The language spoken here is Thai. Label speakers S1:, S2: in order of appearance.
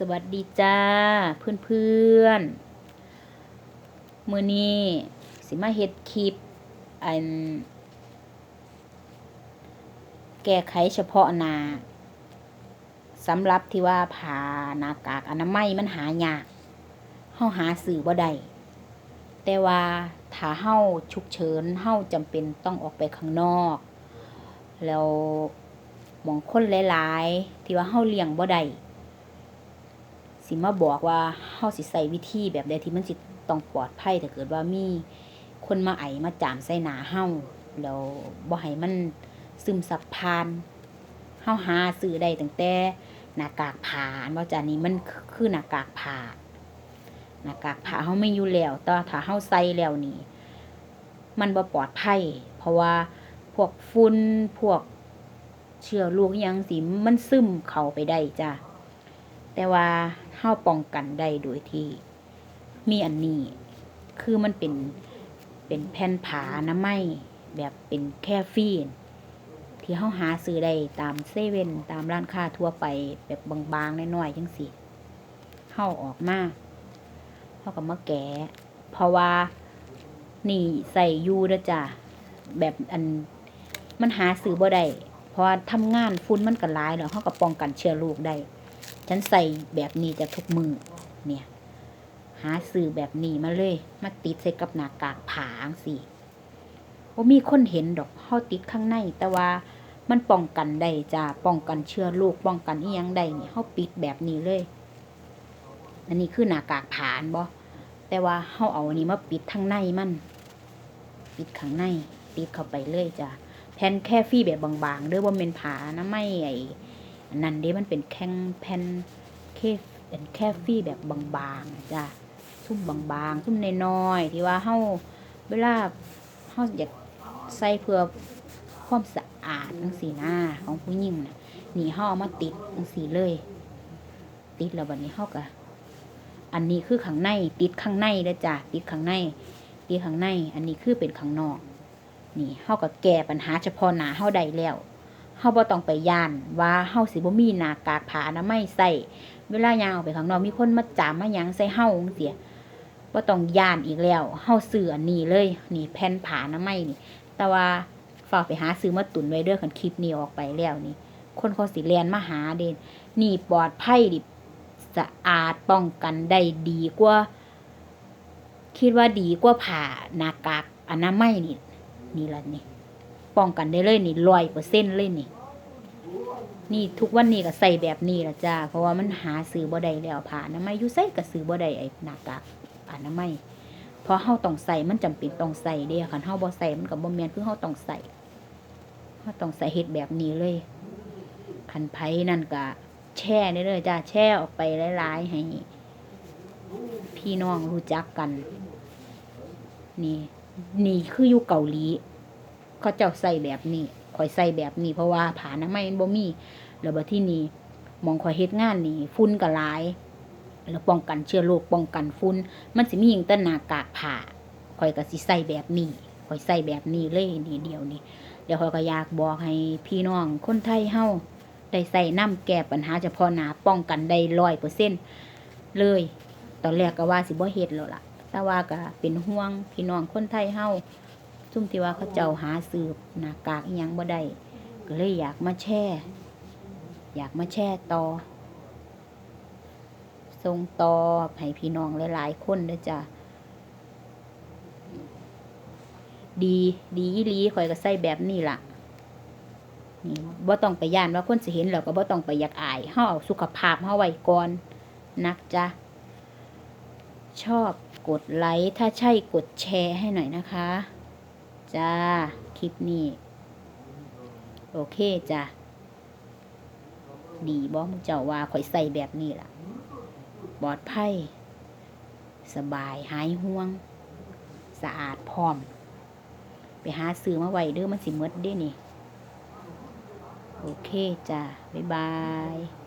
S1: สวัสดีจ้า เพื่อนเพื่อนๆมือนี้สิมาเฮ็ดคลิปอัน แก้ไขเฉพาะหนาสำหรับที่ว่าผ่าหน้ากากอนามัยมันหายากเฮาหาสื่อบ่ได้แต่ว่าถ้าเฮาฉุกเฉินเฮาจำเป็นต้องออกไปข้างนอก แล้วมองคนหลาย ๆ ที่ว่าเฮาเลี้ยงบ่ได้ สิมาบอกว่าเฮาสิใส่วิธีแบบใดที่มันสิต้องปลอดภัยถ้าเกิดว่ามีคนมาไอมาจามใส่หน้าเฮาแล้วบ่ให้มันซึมซับผ่านเฮาหาซื้อได้ตั้งแต่หน้ากากผ้าอันว่าจ้ะนี่มันคือหน้ากากผ้าหน้ากากผ้าเฮาไม่อยู่แล้ว แต่ถ้าเฮาใส่แล้วนี่มันบ่ปลอดภัย เพราะว่าพวกฝุ่นพวกเชื้อโรคยังสิมันซึมเข้าไปได้จ้ะแต่ว่า เฮาป้องกันได้โดยที่ มีอันนี้ คือมันเป็นเป็นแผ่นผาอนามัยแบบเป็นแค่ฟีนที่เฮาหาซื้อได้ตามเซเว่นตามร้านค้าทั่วไปแบบบางๆน้อยๆจังซี่เฮาออกมาเฮาก็มาแกะเพราะว่านี่ใส่ยู่เด้อจ้ะแบบอันมันหาซื้อบ่ได้เพราะว่าทำงานฝุ่นมันก็หลายแล้วเฮาก็ป้องกันเชื้อโรคได้ ฉันใส่แบบนี้จะทุกมือเนี่ย หาซื้อแบบนี้มาเลย มาติดใส่กับหน้ากากผางสิว่ามีคนเห็นดอกเฮาติดข้างใน แต่ว่ามันป้องกันได้จ้าป้องกันเชื้อโรคป้องกันอียังได้นี่ยเฮาปิดแบบนี้เลย อันนี้คือหน้ากากผานบ่แต่ว่าเฮาเอาอันนี้มาปิดข้างในมันปิดข้างในปิดเข้าไปเลยจ้าแผ่นแค่ฟี่แบบบางๆด้อบ่แม่นผานะไม่ไอ นันเด้มันเป็นแข้งแผ่นเคฟเป็นแค่ฟี่แบบบางๆจ้ะซุ่มบางๆซุ่มน้อยๆที่ว่าเฮาเวลาเฮาอยากใส่เพื่อความสะอาดจังซี่นะของผู้หญิงน่ะนี่เฮาเอามาติดจังซี่เลย ติดแล้วบัดนี้เฮาก็อันนี้คือข้างใน ติดข้างในเด้อจ้ะติดข้างใน ติดข้างใน อันนี้คือเป็นข้างนอก นี่เฮาก็แก้ปัญหาเฉพาะหน้าเฮาได้แล้ว เฮาบ่ต้องไปย่านว่าเฮาสิบ่มีหน้ากากผ้าอนามัยใส่เวลายางออกไปข้างนอกมีคนมาจามมาหยังใส่เฮาจังซี่บ่ต้องย่านอีกแล้วเฮาซื้ออันนี้เลยนี่แผ่นผ้าอนามัยนี่ แต่ว่าฝากไปหาซื้อมาตุนไว้เด้อคันคลิปนี้ออกไปแล้วนี่ คนเขาสิแล่นมาหาเด่นนี่ปลอดภัยดิสะอาดป้องกันได้ดีกว่า คิดว่าดีกว่าผ้าหน้ากากอนามัยนี่นี่ละนี่ ป้องกันได้เลยนี่ร้อยเปอร์เซ็นต์เลยนี่ นี่ทุกวันนี้ก็ใส่แบบนี้ละจ้า เพราะว่ามันหาซื้อบ่ได้แล้วผ่าอนามัยอยู่ใส่ก็ซื้อบ่ได้ไอ้หน้ากากอนามัยเพราะเฮาต้องใส่มันจำเป็นต้องใส่เด้คันเฮาบ่ใส่มันก็บ่แม่นคือเฮาต้องใส่เฮาต้องใส่เฮ็ดแบบนี้เลยคันไผนั่นก็แช่ได้เลยจ้าแช่ออกไปหลายๆให้พี่น้องรู้จักกัน นี่ นี่คืออยู่เกาหลี เขาเจ้าใส่แบบนี้ข่อยใส่แบบนี้เพราะว่าผ่านามัยมันบ่มีแล้วบัดที่นี่มองข่อยเฮ็ดงานนี่ฝุ่นก็หลายแล้วป้องกันเชื้อโรคป้องกันฝุ่นมันสิมีหยังแต่หน้ากากผ้าข่อยก็สิใส่แบบนี้ข่อยใส่แบบนี้เลยนี่เดียวนี่เดี๋ยวข่อยก็อยากบอกให้พี่น้องคนไทยเฮาได้ใส่น้ำแก้ปัญหาเฉพาะหน้าป้องกันได้ร้อยเปอร์เซ็นต์เลย ตอนแรกก็ว่าสิบ่เฮ็ดแล้วล่ะ แต่ว่าก็เป็นห่วงพี่น้องคนไทยเฮา ซุ่มที่ว่าเขาเจ้าหาสืบหน้ากากอิหยังบ่ได้ก็เลยอยากมาแช่ อยากมาแช่ต่อส่งต่อให้พี่น้องหลายๆคนเด้อจ้ะดีดีอีลีข่อยก็ใส่แบบนี้ล่ะนี่บ่ต้องไปย่านว่าคนสิเห็นแล้วก็บ่ต้องไปอยากอายเฮาเอาสุขภาพเฮาไว้ก่อนนักจ้ะชอบกดไลค์ถ้าใช่กดแชร์ให้หน่อยนะคะ จ้า คลิปนี้ โอเคจ้ะ ดีบ่มึงเจ้าว่าข่อยใส่แบบนี้ล่ะปลอดภัย สบายหายห่วง สะอาดพร้อม ไปหาซื้อมาไว้เด้อมันสิมดเด้นี่ โอเคจ้ะ บ๊ายบาย